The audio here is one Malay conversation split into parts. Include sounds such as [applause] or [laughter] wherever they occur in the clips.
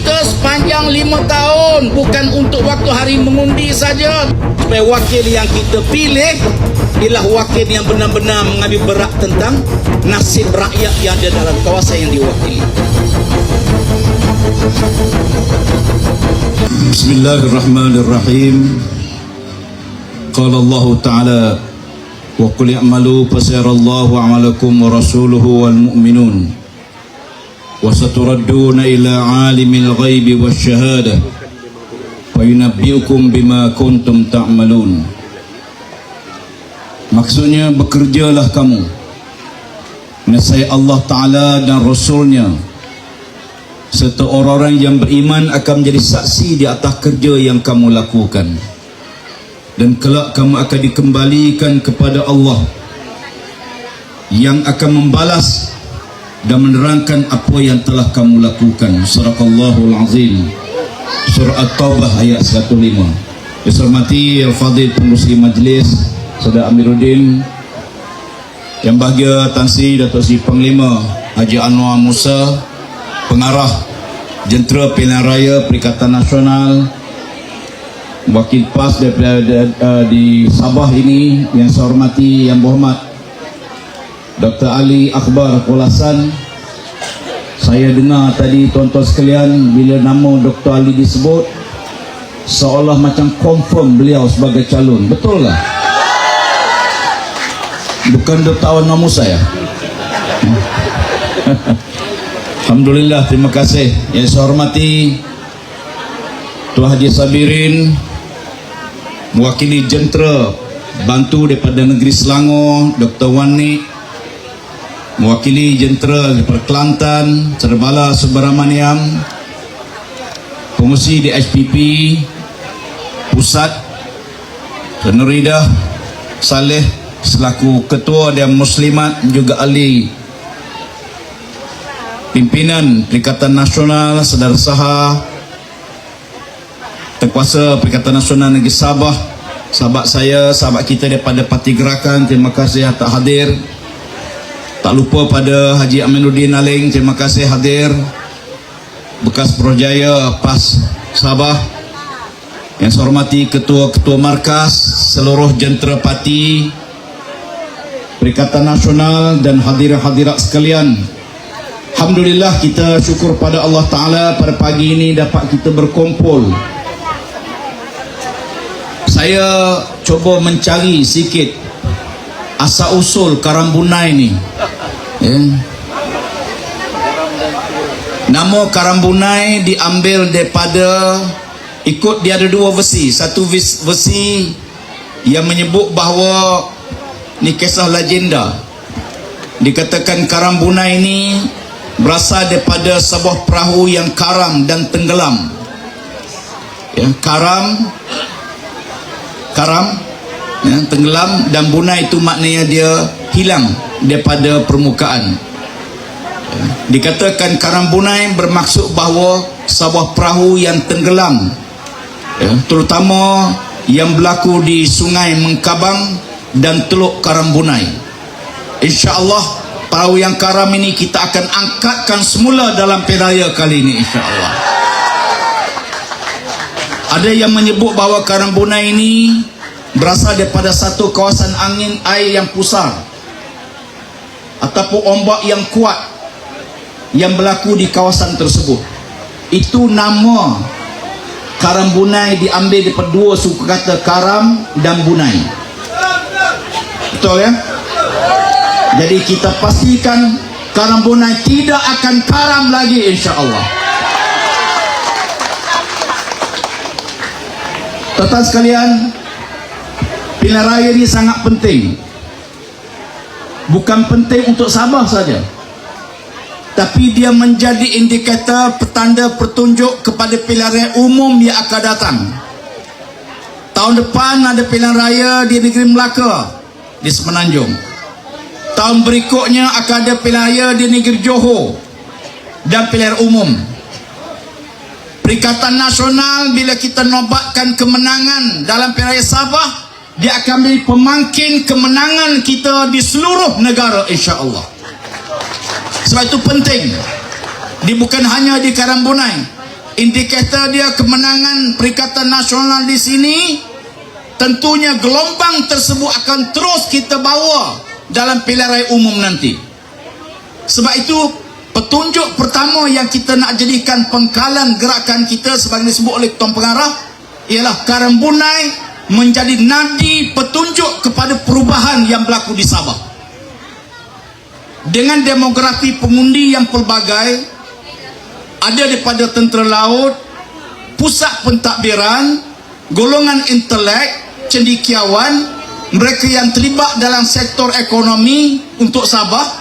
kita sepanjang lima tahun bukan untuk waktu hari mengundi saja. Supaya wakil yang kita pilih ialah wakil yang benar-benar mengambil berat tentang nasib rakyat yang ada dalam kawasan yang diwakili. Bismillahirrahmanirrahim. Qala Allah Ta'ala وقل اعملوا amalakum wa rasuluhu wal mu'minun وستردون إلى عالم الغيب والشهادة فينبئكم بما كنتم تعملون Maksudnya bekerjalah kamu Nasihat Allah Ta'ala dan Rasulnya serta orang-orang yang beriman akan menjadi saksi di atas kerja yang kamu lakukan dan kelak kamu akan dikembalikan kepada Allah yang akan membalas dan menerangkan apa yang telah kamu lakukan. Surah Allahul Azim. Surah At-Taubah ayat 105 yang hormati Al-Fadhil Pengurusi Majlis Saudara Amiruddin yang bahagia Tan Sri Datuk Seri Panglima Haji Anwar Musa pengarah jentera pilihan raya Perikatan Nasional wakil PAS daripada uh, di Sabah ini yang saya hormati yang berhormat Dr. Ali Akbar Kolasan saya dengar tadi tuan-tuan sekalian bila nama Dr. Ali disebut seolah macam confirm beliau sebagai calon betul tak? bukan Dr. Awan Namusa ya? [laughs] Alhamdulillah, terima kasih. Yang saya hormati Tuan Haji Sabirin mewakili jentera bantu daripada negeri Selangor, Dr. Wani mewakili jentera daripada Kelantan, Cerbala Subaramaniam pengusi di HPP Pusat Tuan Nuridah Saleh selaku ketua dan muslimat juga ahli pimpinan Perikatan Nasional Saudara Saha Terkuasa Perikatan Nasional Negeri Sabah sahabat saya, sahabat kita daripada Parti Gerakan terima kasih atas hadir tak lupa pada Haji Aminuddin Aling terima kasih hadir. Bekas Projaya PAS Sabah. Yang saya hormati ketua-ketua markas seluruh jentera parti Perikatan Nasional dan hadirat-hadirat sekalian. Alhamdulillah kita syukur pada Allah Ta'ala pada pagi ini dapat kita berkumpul. Saya cuba mencari sikit asal usul Karambunai ni. Nama Karambunai diambil daripada ikut dia ada dua versi. Satu versi yang menyebut bahawa ni kisah legenda. Dikatakan Karambunai ni berasal daripada sebuah perahu yang karam dan tenggelam. Ya, karam karam ya, tenggelam dan bunai itu maknanya dia hilang daripada permukaan. Dikatakan karam bunai bermaksud bahawa sebuah perahu yang tenggelam ya, terutama yang berlaku di sungai Mengkabang dan Teluk Karam Bunai insyaAllah perahu yang karam ini kita akan angkatkan semula dalam peraya kali ini insyaAllah. Ada yang menyebut bahawa karam bunai ini berasal daripada satu kawasan angin air yang pusar ataupun ombak yang kuat yang berlaku di kawasan tersebut itu nama karam bunai diambil daripada dua suku kata karam dan bunai betul ya jadi kita pastikan karam bunai tidak akan karam lagi insya-Allah. Tuan sekalian, pilihan raya ini sangat penting. Bukan penting untuk Sabah saja. Tapi dia menjadi indikator petanda pertunjuk kepada pilihan raya umum yang akan datang. Tahun depan ada pilihan raya di negeri Melaka di Semenanjung tahun berikutnya akan ada pilihan di negeri Johor dan pilihan umum Perikatan Nasional bila kita nobatkan kemenangan dalam pilihan Sabah dia akan menjadi pemangkin kemenangan kita di seluruh negara insya-Allah. Sebab itu penting. Dia bukan hanya di Karambunai. indikator dia kemenangan Perikatan Nasional di sini tentunya gelombang tersebut akan terus kita bawa dalam pilihan raya umum nanti sebab itu petunjuk pertama yang kita nak jadikan pengkalan gerakan kita sebagai disebut oleh Tuan Pengarah ialah Karambunai menjadi nadi petunjuk kepada perubahan yang berlaku di Sabah. Dengan demografi pengundi yang pelbagai ada daripada tentera laut pusat pentadbiran golongan intelek cendikiawan mereka yang terlibat dalam sektor ekonomi untuk Sabah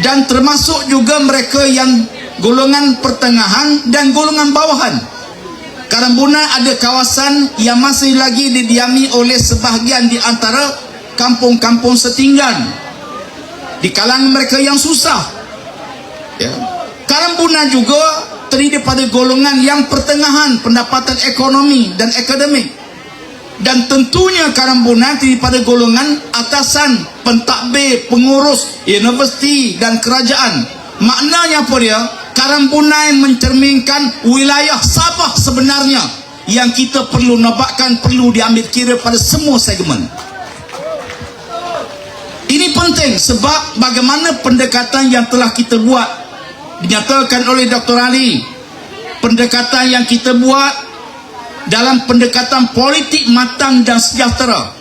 dan termasuk juga mereka yang golongan pertengahan dan golongan bawahan Karambuna ada kawasan yang masih lagi didiami oleh sebahagian di antara kampung-kampung setinggan. Di kalangan mereka yang susah. Ya. Karambuna juga terdiri pada golongan yang pertengahan pendapatan ekonomi dan akademik. Dan tentunya Karambuna terdiri pada golongan atasan pentadbir pengurus universiti dan kerajaan. Maknanya apa dia Karambunai mencerminkan wilayah Sabah sebenarnya yang kita perlu nampakkan perlu diambil kira pada semua segmen ini penting sebab bagaimana pendekatan yang telah kita buat dinyatakan oleh Dr. Ali pendekatan yang kita buat dalam pendekatan politik matang dan sejahtera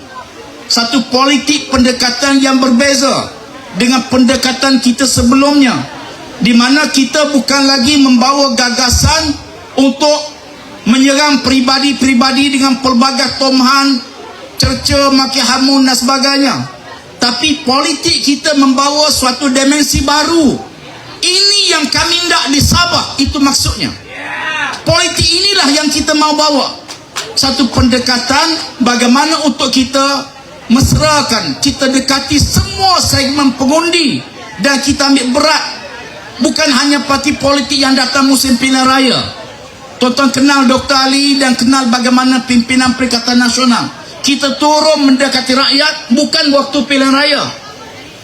satu politik pendekatan yang berbeza dengan pendekatan kita sebelumnya di mana kita bukan lagi membawa gagasan untuk menyerang pribadi-pribadi dengan pelbagai tomhan cerca, maki hamun dan sebagainya. Tapi politik kita membawa suatu dimensi baru. Ini yang kami tidak di Sabah itu maksudnya. Politik inilah yang kita mau bawa. Satu pendekatan bagaimana untuk kita mesrakan kita dekati semua segmen pengundi dan kita ambil berat bukan hanya parti politik yang datang musim pilihan raya. Tuan-tuan kenal Dr. Ali dan kenal bagaimana pimpinan Perikatan Nasional. Kita turun mendekati rakyat bukan waktu pilihan raya.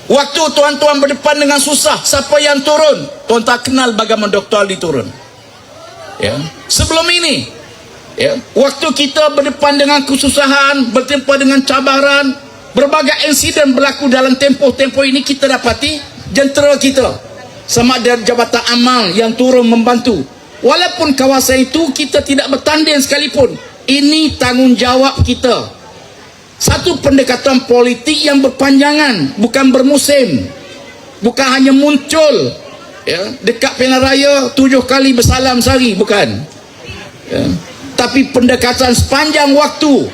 Waktu tuan-tuan berdepan dengan susah siapa yang turun? Tuan-tuan kenal bagaimana Dr. Ali turun. Ya. Sebelum ini ya waktu kita berdepan dengan kesusahan bertempa dengan cabaran berbagai insiden berlaku dalam tempoh-tempoh ini kita dapati jentera kita sama ada jabatan amal yang turun membantu. Walaupun kawasan itu kita tidak bertanding sekalipun ini tanggungjawab kita. Satu pendekatan politik yang berpanjangan bukan bermusim. Bukan hanya muncul ya dekat pilihan raya tujuh kali bersalam sehari bukan. Ya. tapi pendekatan sepanjang waktu.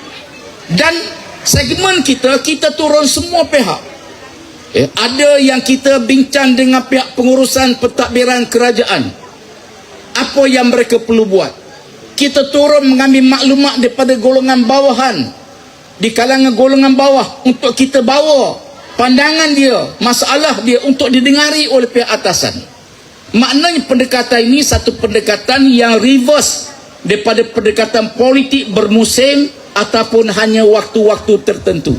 Dan segmen kita kita turun semua pihak ya. ada yang kita bincang dengan pihak pengurusan pentadbiran kerajaan apa yang mereka perlu buat kita turun mengambil maklumat daripada golongan bawahan di kalangan golongan bawah untuk kita bawa pandangan dia, masalah dia untuk didengari oleh pihak atasan. Maknanya pendekatan ini satu pendekatan yang reverse daripada pendekatan politik bermusim ataupun hanya waktu-waktu tertentu.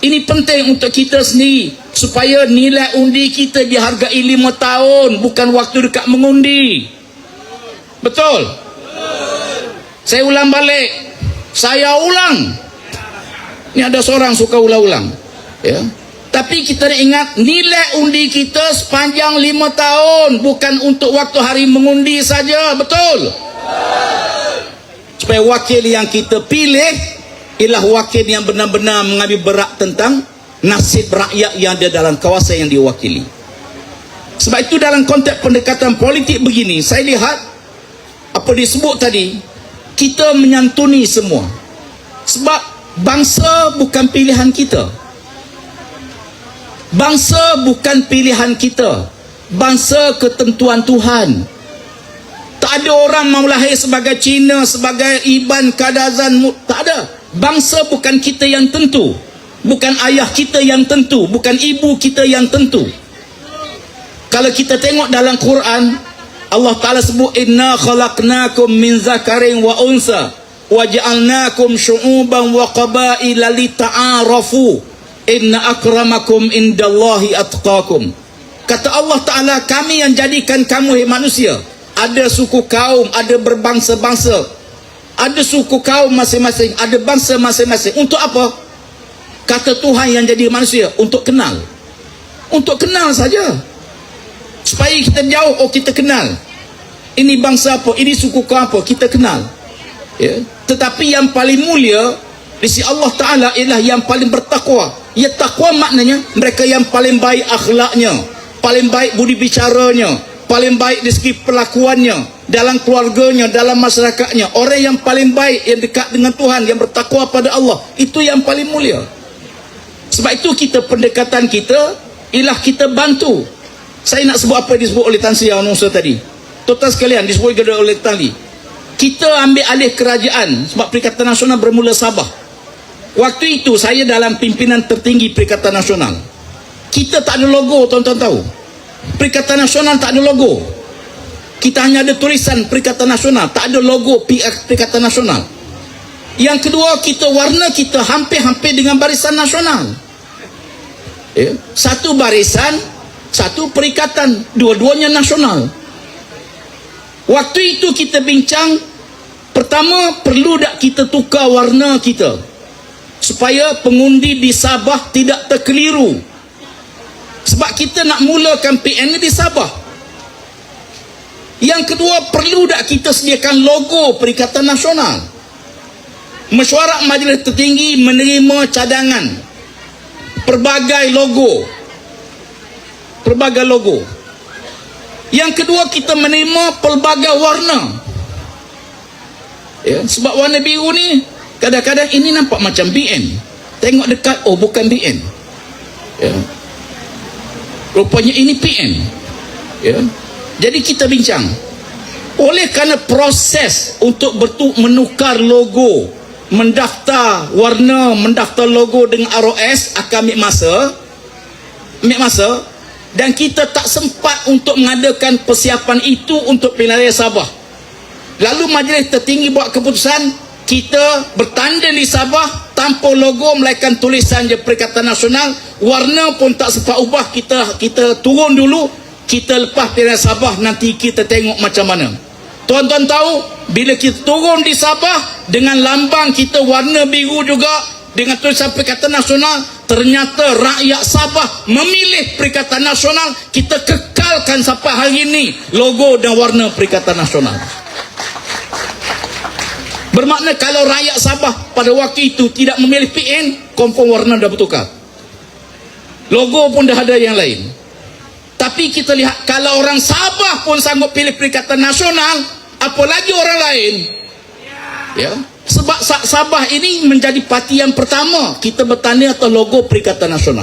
Ini penting untuk kita sendiri supaya nilai undi kita dihargai lima tahun bukan waktu dekat mengundi. Betul? Saya ulang balik. Saya ulang ini ada seorang suka ulang-ulang. Ya. Tapi kita ingat nilai undi kita sepanjang lima tahun bukan untuk waktu hari mengundi saja, betul? Supaya wakil yang kita pilih ialah wakil yang benar-benar mengambil berat tentang nasib rakyat yang ada dalam kawasan yang diwakili. Sebab itu dalam konteks pendekatan politik begini, saya lihat apa disebut tadi, kita menyantuni semua. Sebab bangsa bukan pilihan kita. Bangsa bukan pilihan kita. Bangsa ketentuan Tuhan. Tak ada orang mau lahir sebagai Cina sebagai Iban Kadazan tak ada. Bangsa bukan kita yang tentu bukan ayah kita yang tentu bukan ibu kita yang tentu kalau kita tengok dalam Quran Allah Ta'ala sebut inna khalaqnakum min zakarin wa unsa waj'alnakum syu'uban wa qabaila lita'arafu inna akramakum indallahi atqakum kata Allah taala kami yang jadikan kamu hai manusia ada suku kaum, ada berbangsa-bangsa. Ada suku kaum masing-masing, ada bangsa masing-masing. Untuk apa? Kata Tuhan yang jadi manusia untuk kenal. Untuk kenal saja. Supaya kita jauh, oh kita kenal. Ini bangsa apa, ini suku kaum apa, kita kenal. Ya. Tetapi yang paling mulia di sisi Allah Taala ialah yang paling bertakwa. Ya takwa maknanya mereka yang paling baik akhlaknya, paling baik budi bicaranya, paling baik dari segi perlakuannya dalam keluarganya, dalam masyarakatnya. Orang yang paling baik yang dekat dengan Tuhan, yang bertakwa pada Allah, itu yang paling mulia. Sebab itu kita pendekatan kita ialah kita bantu. Saya nak sebut apa yang disebut oleh Tan Sri Anusa tadi. Tuan sekalian disebut oleh Tan Lee. Kita ambil alih kerajaan sebab Perikatan Nasional bermula Sabah. Waktu itu saya dalam pimpinan tertinggi Perikatan Nasional. Kita tak ada logo tuan-tuan tahu. Perikatan Nasional tak ada logo. Kita hanya ada tulisan Perikatan Nasional, tak ada logo Perikatan Nasional. Yang kedua, kita warna kita hampir-hampir dengan barisan nasional. Ya. Satu barisan, satu perikatan, dua-duanya nasional. Waktu itu kita bincang, pertama perlu tak kita tukar warna kita supaya pengundi di Sabah tidak terkeliru. Sebab kita nak mulakan PN di Sabah. Yang kedua, perlu tak kita sediakan logo Perikatan Nasional. Mesyuarat Majlis Tertinggi menerima cadangan pelbagai logo. Pelbagai logo. Yang kedua, kita menerima pelbagai warna. Ya, sebab warna biru ni kadang-kadang ini nampak macam BN. Tengok dekat, oh bukan BN. Ya. Rupanya ini PN. Ya. Jadi kita bincang. Oleh kerana proses untuk bertu menukar logo, mendaftar warna, mendaftar logo dengan ROS akan ambil masa. Ambil masa. Dan kita tak sempat untuk mengadakan persiapan itu untuk pilihan raya Sabah. Lalu majlis tertinggi buat keputusan kita bertanding di Sabah tanpa logo melainkan tulisan je Perikatan Nasional. Warna pun tak sempat ubah. Kita kita turun dulu kita lepas pilihan Sabah. Nanti kita tengok macam mana tuan-tuan tahu bila kita turun di Sabah dengan lambang kita warna biru juga dengan tulisan Perikatan Nasional ternyata rakyat Sabah memilih Perikatan Nasional. Kita kekalkan sampai hari ini logo dan warna Perikatan Nasional. Bermakna kalau rakyat Sabah pada waktu itu tidak memilih PN confirm warna dah bertukar. Logo pun dah ada yang lain. Tapi kita lihat kalau orang Sabah pun sanggup pilih Perikatan Nasional apalagi orang lain. Ya. Sebab Sabah ini menjadi parti yang pertama kita bertanding atas logo Perikatan Nasional